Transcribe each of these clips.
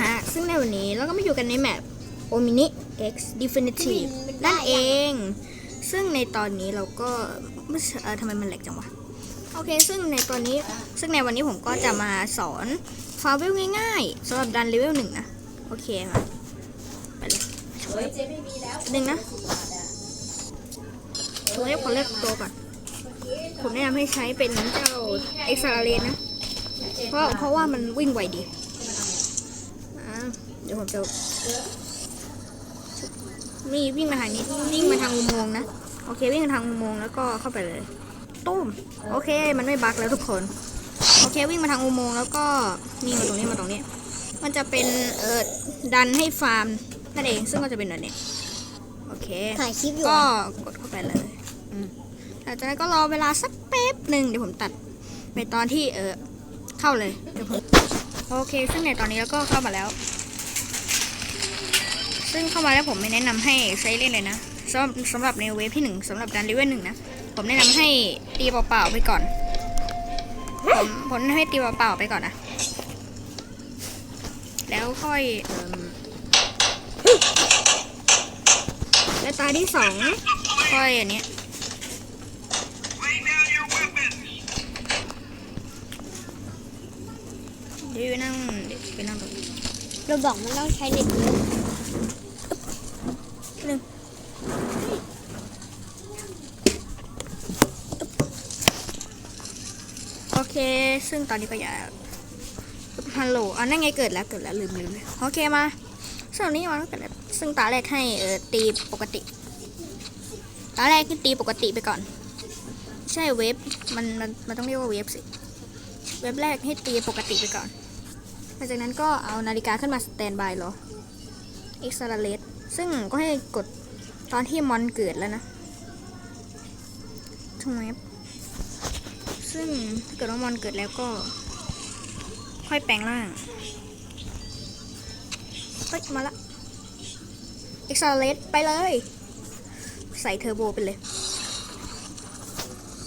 ฮะ ซึ่งในวันนี้เราก็มาอยู่กันในแมป Omni X Definitive นั่นเอง ซึ่งในตอนนี้เราก็ไม่ใช่เออทำไมมันแหลกจังวะ โอเค ซึ่งในตอนนี้ ซึ่งในวันนี้ผมก็จะมาสอนฟาเวลง่ายๆสำหรับดันเลเวลหนึ่งนะ โอเคมาไปเลยหนึ่งนะผมเรียกขอเลือกตัวก่อน ผมแนะนำให้ใช้เป็นเจ้าเอ็กซ์ลาเรนนะ เพราะเพราะว่ามันวิ่งไวดีอ่า เดี๋ยวผมจะนี่วิ่งมาทางนี้วิ่งมาทางอุโมงค์นะ โอเควิ่งมาทางอุโมงค์แล้วก็เข้าไปเลยตุ้มโอเค มันไม่บั๊กแล้วทุกคน โอเควิ่งมาทางอุโมงค์แล้วก็นี่มาตรงนี้มาตรงนี้ มันจะเป็นเออดันให้ฟาร์มนั่นเองซึ่งก็จะเป็นแบบนี้โอเคถ่ายคลิปอยู่ก็อะกดเข้าไปเลยอืมหลังจากนั้นก็รอเวลาสักแป๊บหนึ่งเดี๋ยวผมตัดไปตอนที่เออเข้าเลยเดี๋ยวผมโอเค ซึ่งในตอนนี้เราก็เข้ามาแล้ว ซึ่งเข้ามาแล้วผมไม่แนะนำให้ใช้เล่นเลยนะสำหรับสำหรับในเวฟที่หนึ่งสำหรับดันเลเวลหนึ่งนะ ผมแนะนำให้ตีเปล่าๆไปก่อน ผมผมแนให้ตีเปล่าๆไปก่อนนะแล้วค่อยแล้วตาที่สองค่อยอันนี้เดี๋ยวนั่งเดี๋ยวไปนั่งตรงเราบอกมันต้องใช้เน็ตเยอะ หนึ่งโอเค ซึ่งตอนนี้ก็อย่าฮัลโหลอ๋อนั่นไงเกิดแล้วเกิดแล้วลืมลืมเลยโอเคมาซึ่งตอนนี้มันก็เกิดแล้วซึ่งตาแรกให้เออตีปกติ ตาแรกคือตีปกติไปก่อน ใช่เวฟมันมันมันต้องเรียกว่าเวฟสิเวฟแรกให้ตีปกติไปก่อนหลังจากนั้นก็เอานาฬิกาขึ้นมาสแตนบายรอเอ็กซ์ลาเลต ซึ่งก็ให้กดตอนที่มอนเกิดแล้วนะทำไมซึ่งถ้าเกิดว่ามอนเกิดแล้วก็ ค่อยแปลงร่างเฮ้ยมาละเอ็กซ์ลาเลตไปเลย ใส่เทอร์โบไปเลย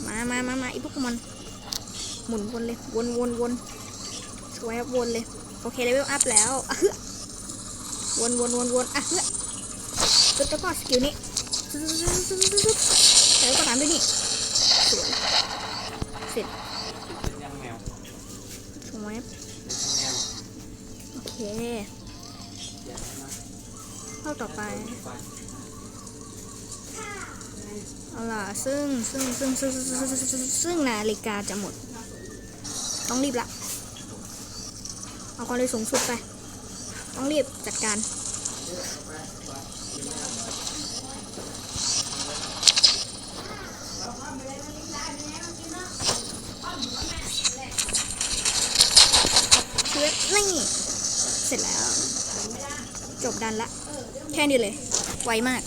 มามามามาอีพวกมันหมุนวนเลย วนวนวนสวยครับวนเลย โอเคเลเวลอัพแล้วอะเฮ้อวนวนวนวนอะเฮ้ ปึ๊บแล้วก็สกิลนี้แล้วระถางด้วยนี่สวยเสร็จสวยโอเคเข้าต่อไปเอาล่ะซึ่งซึ่งซึ่งซึ่งซึ่งนาฬิกาจะหมด ต้องรีบละเอาความเร็วสูงสุดไป ต้องรีบจัดการ นี่เสร็จแล้ว จบดันละ แค่นี้เลย ไวมาก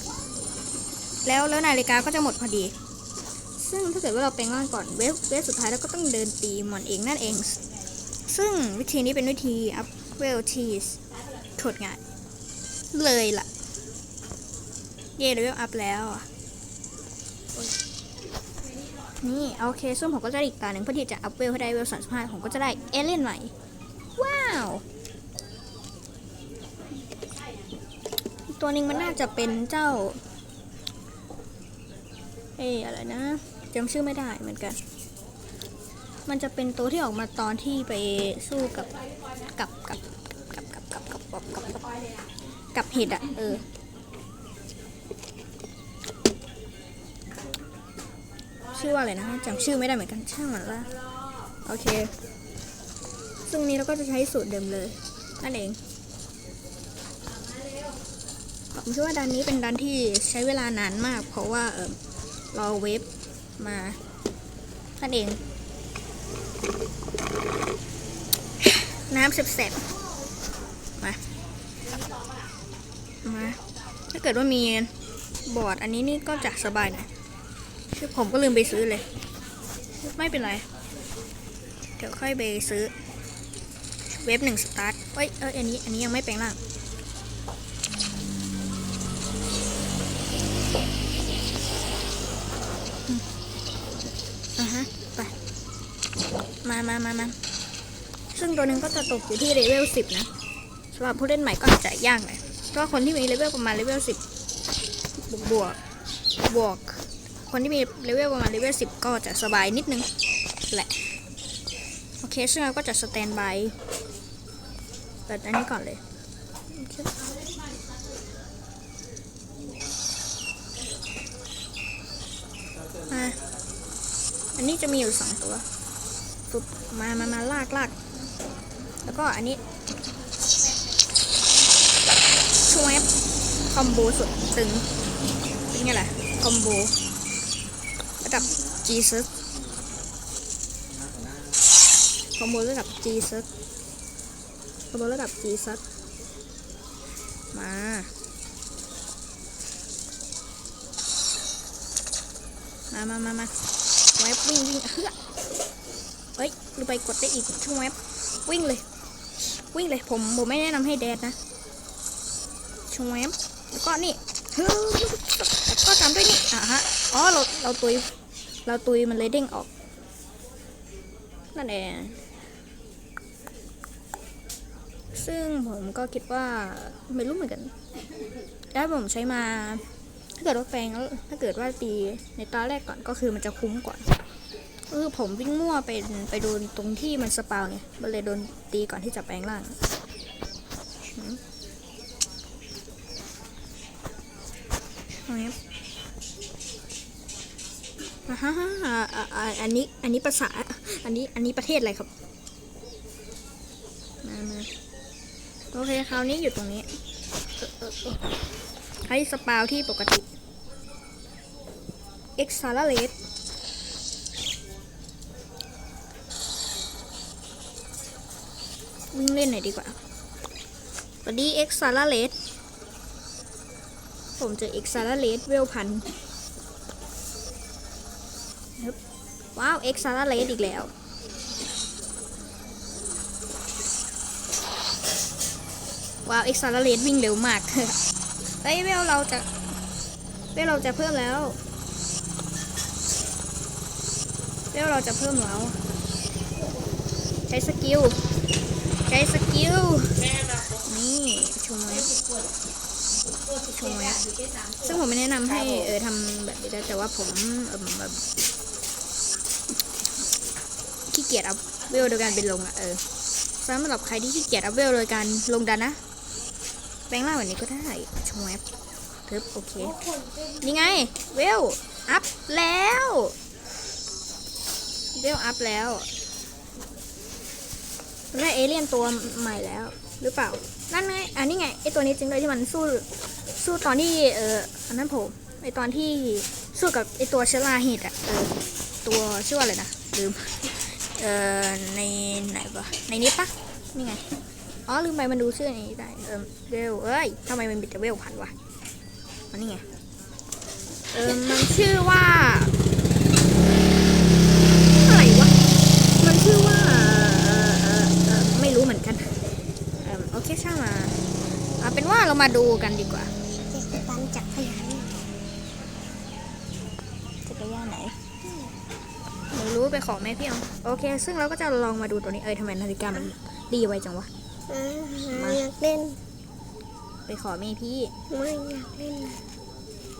แล้วแล้วนาฬิกาก็จะหมดพอดี ซึ่งถ้าเกิดว่าเราแปลงร่างก่อนเวฟเวฟสุดท้ายแล้วก็ต้องเดินตีมอนเองนั่นเอง ซึ่งวิธีนี้เป็นวิธีอัพเวลทีสโคตรงายเลยล่ะ เย่เลเวลอัพแล้ว นี่โอเคซึ่งผมก็จะอีกตาหนึ่งเพื่อที่จะอัพเวลให้ได้เวลสามสิบห้าผมก็จะได้เอเลี่ยนใหม่ ว้าว ตัวนึงมันน่าจะเป็นเจ้า เอ้อะไรนะจำชื่อไม่ได้เหมือนกัน มันจะเป็นตัวที่ออกมาตอนที่ไปสู้กับกับกับกับกับกับกับกับกับกับกับเห็ดอะเออ ชื่อว่าอะไรนะจำชื่อไม่ได้เหมือนกันช่างมันละโอเค ซึ่งนี้เราก็จะใช้สูตรเดิมเลยนั่นเองผมเชื่อว่าดันนี้เป็นดันที่ใช้เวลานานมาก เพราะว่าเออรอเวฟมานั่นเอง น้ำเสร็จๆมามาถ้าเกิดว่ามีบอร์ดอันนี้นี่ก็จะสบายหนะ คือผมก็ลืมไปซื้อเลย ไม่เป็นไร เดี๋ยวค่อยไปซื้อ เว็บหนึ่งสตาร์ทเอ้ยเอยอันนี้ อันนี้ยังไม่แปลงร่างอะฮะ ไป มามามามาซึ่งตัวหนึ่งก็จะตกอยู่ที่เลเวลสิบนะสำหรับผู้เล่นใหม่ก็อาจจะยากหน่อยเพราะคนที่มีเลเวลประมาณเลเวลสิบบวกบวกบวก คนที่มีเลเวลประมาณเลเวลสิบก็จะสบายนิดนึงแหละ โอเค ซึ่งเราก็จะสแตนบายเปิดอันนี้ก่อนเลย มาอันนี้จะมีอยู่สองตัวปุ๊บมามามาลากลากแล้วก็อันนี้ช่วยคอมโบสุดตึงเป็นไงล่ะ คอมโบ ระดับ G ซึคอมโบระดับ G ซึคอมโบระดับ G ซึมามามามามาแวบวิ่งวิ่งเฮ้ยเฮ้ยลืมไปกดได้อีกช่วงแวบวิ่งเลย วิ่งเลยผมผมไม่แนะนำให้แดดนะช่วงแวบแล้วก็นี่ ก็ตามด้วยนี่อะฮะอ๋อเราเราตุยเราตุยมันเลยเด้งออกนั่นเองซึ่งผมก็คิดว่าไม่รู้เหมือนกัน แล้วผมใช้มา ถ้าเกิดว่าแปลงแล้วถ้าเกิดว่าตีในตอนแรกก่อนก็คือมันจะคุ้มกว่าเออผมวิ่งมั่วไปไปโดนตรงที่มันสปาวเนี่ยมันเลยโดนตีก่อนที่จะแปลงร่างหืมเรงนี้ฮ่าฮ่าอันนี้ อันนี้ภาษา อันนี้ อันนี้ประเทศอะไรครับ มามาโอเค คราวนี้อยู่ตรงนี้ให้สปาวที่ปกติ x s a l a r a t e วิ่งเล่นหน่อยดีกว่าสวัสดี x s a l a r a t e ผมเจอ x s a l a r a t e เวลพันฮึบว้าว x s a l a r a t e อีกแล้วว้าว x s a l a r a t e วิ่งเร็วมากเฮ้ยเวลเราจะเวลเราจะเพิ่มแล้วเวลเราจะเพิ่มแล้ว ใช้สกิล ใช้สกิล นี่ชมไว้ ชมไว้ซึ่งผมไม่แนะนำให้เออทำแบบนี้นะแต่ว่าผมเออแบบขี้เกียจอัพเวลโดยการเป็นลงอะเออสำหรับใครที่ขี้เกียจอัพเวลโดยการลงดันนะแปลงร่างแบบนี้ก็ได้ชงแอปทึบโอเคนี่ไงเวลอัพแล้วเวลอัพแล้วได้เอเลี่ยนตัวใหม่แล้วหรือเปล่า นั่นไงอันนี้ไงไอตัวนี้จริงเลยที่มันสู้สู้ตอนที่เอออันนั้นผมไอตอนที่สู้กับไอตัวเชลาฮิตอะเออตัวชื่อว่าอะไรนะลืมเออในไหนวะในนี้ปะนี่ไงอ๋อลืมไปมันดูชื่อนี้ได้เออเวลเอ้ยทำไมมันมีแต่เวลพันวะมันนี่ไงเออมันชื่อว่าอะไรวะมันชื่อว่าเออเออเออไม่รู้เหมือนกัน ช่างมาเอาเป็นว่าเรามาดูกันดีกว่าเจ็ดปันจักรยานจักรยานไหนไม่รู้ไปขอแม่พี่เอาโอเค ซึ่งเราก็จะลองมาดูตัวนี้เอ้ยทำไมนาฬิกามันดีไวจังวะอ่าอยากเล่น ไปขอแม่พี่ไม่อยากเล่น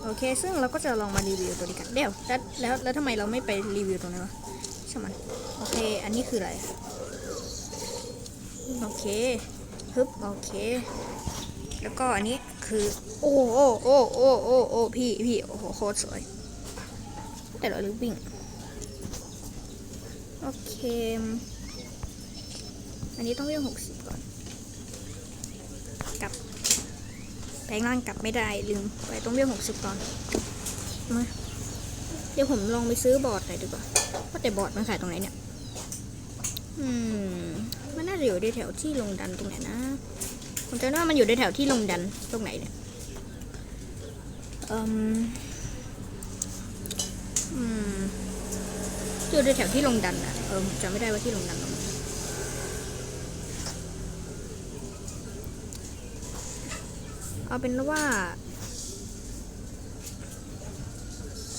โอเค ซึ่งเราก็จะลองมารีวิวตัวนี้กันเดี๋ยวแล้วแล้วแล้วทำไมเราไม่ไปรีวิวตรงนั้นวะช่างมันโอเค อันนี้คืออะไร โอเค ฮึบโอเค แล้วก็อันนี้คือ โอ้โอ้โอ้โอ้โอ้โอ้พี่พี่โอ้โหโคตรสวย แต่เราลืมวิ่ง โอเค อันนี้ต้องวิ่งหกสิบก่อน กลับแปลงร่างกลับไม่ได้ลืมไปต้องเรียกหกสิบตอน มา เดี๋ยวผมลองไปซื้อบอร์ดหน่อยดีกว่าว่าแต่บอร์ดมันขายตรงไหนเนี่ย อืม มันน่าจะอยู่ในแถวที่ลงดันตรงไหนนะผมจำได้ว่ามันอยู่ในแถวที่ลงดันตรงไหนเนี่ยอืมอืมอยู่ในแถวที่ลงดันอะเออจำไม่ได้ว่าที่ลงดันตรงไหนเอาเป็นว่า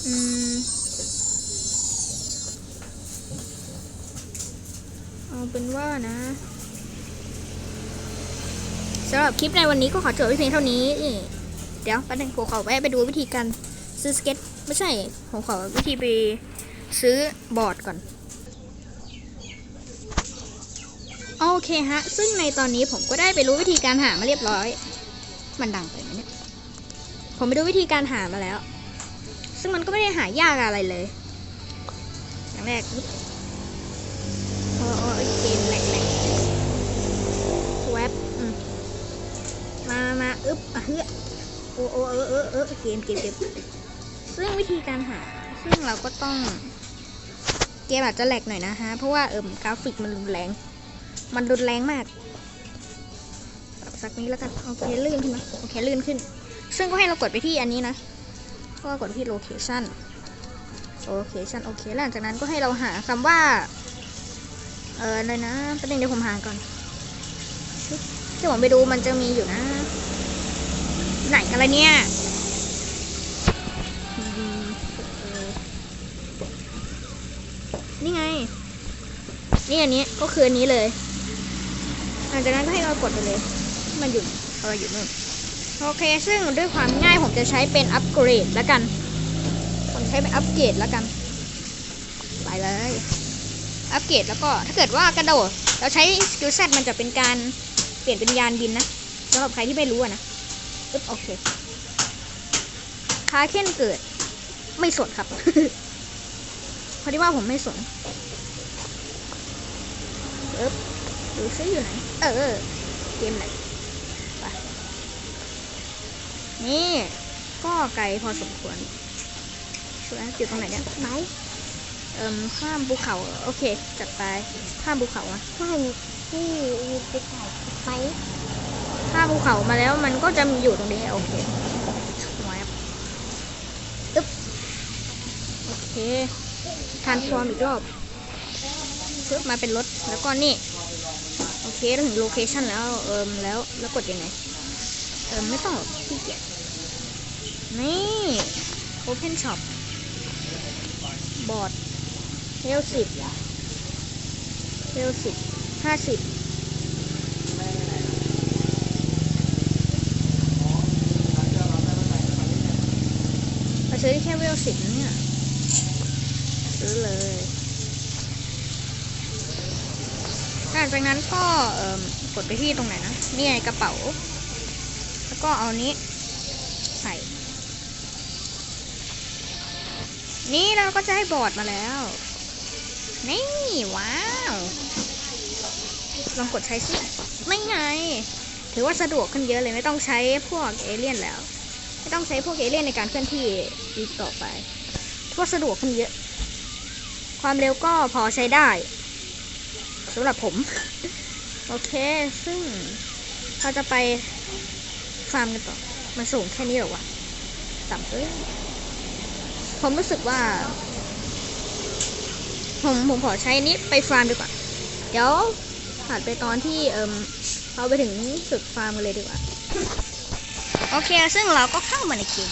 อืม เอาเป็นว่านะสำหรับคลิปในวันนี้ก็ขอจบไว้เพียงเท่านี้ เดี๋ยวแป๊บนึงผมขอแวะไปดูวิธีการซื้อสเก็ต ไม่ใช่ผมขอวิธีไปซื้อบอร์ดก่อน โอเคฮะ ซึ่งในตอนนี้ผมก็ได้ไปรู้วิธีการหามาเรียบร้อย มันดังไปไหมเนี่ย ผมไปดูวิธีการหามาแล้ว ซึ่งมันก็ไม่ได้หายากอะไรเลยอย่างแรก อึ๊บอะเฮ้ยโอ้โอเออเออเออเกมเกมเกมซึ่งวิธีการหา ซึ่งเราก็ต้อง เกมอาจจะแหลกหน่อยนะฮะ เพราะว่าเอิมกราฟิกมันรุนแรง มันรุนแรงมากสักนี้แล้วกันโอเคลื่นขึ้นไหมโอเคลื่นขึ้น ซึ่งก็ให้เรากดไปที่อันนี้นะ ก็กดที่ location location โอเคหลังจากนั้นก็ให้เราหาคำว่า เออเลยนะประเด็นเดี๋ยวผมหาก่อนชึบที่ผมไปดูมันจะมีอยู่นะ ไหนกันละเนี่ยนี่ไง นี่อันนี้ก็คืออันนี้เลย หลังจากนั้นก็ให้เรากดไปเลย มันอยู่เอออยู่นู่นโอเค ซึ่งด้วยความง่ายผมจะใช้เป็นอัปเกรดแล้วกัน ผมใช้เป็นอัปเกรดแล้วกัน ไปเลย อัปเกรดแล้วก็ถ้าเกิดว่ากระโดด เราใช้สกิลเซตมันจะเป็นการเปลี่ยนเป็นยานบินนะสำหรับใครที่ไม่รู้นะ อึ๊บโอเคคาเคนเกิด ไม่สนครับพอดีว่าผมไม่สนอึ๊บดูซิอยู่ไหน เออ เกมไหนไปนี่ ก็ไกลพอสมควรช่วยอยู่ตรงไหนเนี่ยไหนเอิมข้ามภูเขา โอเค จัดไป ข้ามภูเขาอะข้างที่มีไปถ่ายไฟ ข้ามภูเขามาแล้วมันก็จะมีอยู่ตรงนี้โอเคแวบอึ๊บโอเคทานฟอร์มอีกรอบซึบมาเป็นรถแล้วก็นี่ โอเคถึงโลเคชันแล้วเอิมแล้วแล้วกดยังไงเอิมไม่ต้องหรอกขี้เกียจนี่ Open Shop บอร์ดเทลสิบเทลสิบห้าสิบ ซื้อแค่เวลสิบนะเนี่ย ซื้อเลยหลังจากนั้นก็เออกดไปที่ตรงไหนนะ นี่ไงกระเป๋า แล้วก็เอานี้ใส่ นี่เราก็จะให้บอร์ดมาแล้ว นี่ ว้าว ลองกดใช้สิ ไม่ไง ถือว่าสะดวกขึ้นเยอะเลยไม่ต้องใช้พวกเอเลี่ยนแล้ว ไม่ต้องใช้พวกเอเลี่ยนในการเคลื่อนที่อีกต่อไปถือว่าสะดวกขึ้นเยอะ ความเร็วก็พอใช้ได้สำหรับผม โอเค ซึ่งเราจะไปฟาร์มกันต่อ มันสูงแค่นี้หรอวะต่ำเอ้ยผมรู้สึกว่า ผมผมขอใช้นี้ไปฟาร์มดีกว่า เดี๋ยวผ่านไปตอนที่เอิมเราไปถึงสุดฟาร์มกันเลยดีกว่า โอเค ซึ่งเราก็เข้ามาในเกม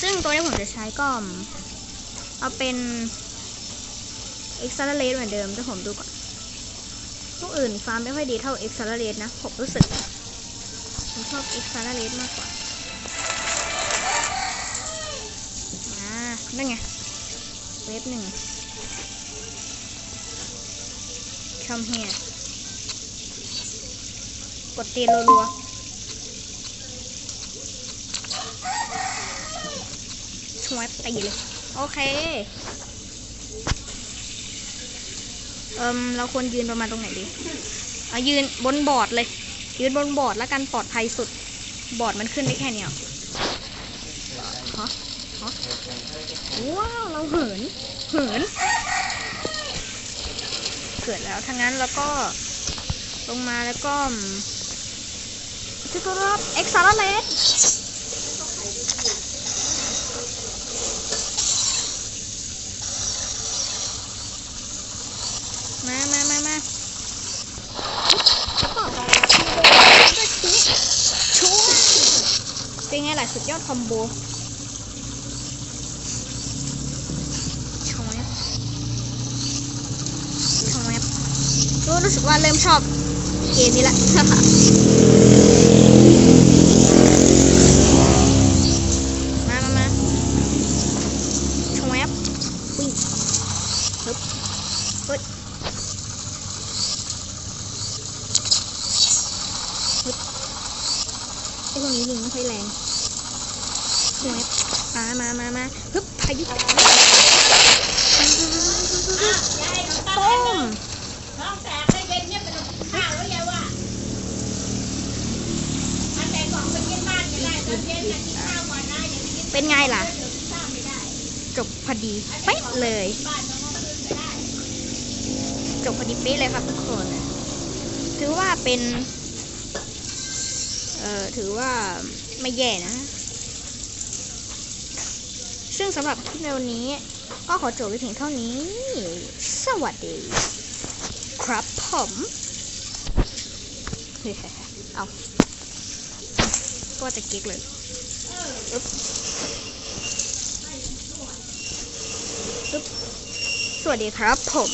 ซึ่งตัวที่ผมจะใช้ก็เอาเป็น Accelerate เหมือนเดิมแต่ผมดูก่อนพวกอื่นฟาร์มไม่ค่อยดีเท่า Accelerate นะ ผมรู้สึก ผมชอบ Accelerate มากกว่าอ่านั่นไงเวฟหนึ่ง come here กดตีรัวๆ ช่วยตีเลย โอเค เอิมเราควรยืนประมาณตรงไหนดีเอายืนบนบอร์ดเลย ยืนบนบอร์ดแล้วกันปลอดภัยสุด บอร์ดมันขึ้นได้แค่เนี้ยเหรอฮะฮะว้าว เราเหิน เหิน เกิดแล้วทั้งนั้นแล้วก็ ลงมาแล้วก็จุดรอบเอ็กซ์ซาร์เลส มามามามาแล้วก็ก็ชี้ช่วยเป็นไงล่ะสุดยอดคอมโบช่วยช่วยรู้สึกว่าเริ่มชอบเกมนี้ละมามามาชวบวิ่งฮึบเฮ้ยฮึบ ไอ้พวกนี้ยิงไม่ค่อยแรงชวบมามามามาฮึบพายุต้มน้องแตกให้เย็นเนี่ยเป็นข้าวแล้วยายว่าถ้าแต่กล่องไปกินบ้านก็ได้ตอนเย็นน่ะกินข้าวก่อนนะอย่าไปกินเป็นไงล่ะเดี๋ยวกินข้าวไม่ได้จบพอดีเป๊ะเลยบ้านต้องเอาคืนไปได้จบพอดีเป๊ะเลยครับทุกคน ถือว่าเป็นเอ่อถือว่าไม่แย่นะ ซึ่งสำหรับคลิปในวันนี้ ก็ขอจบไปเพียงเท่านี้ สวัสดี ครับผมเฮ้ยเอาก็จะเก๊กเลยอึ๊บอึ๊บสวัสดีครับผม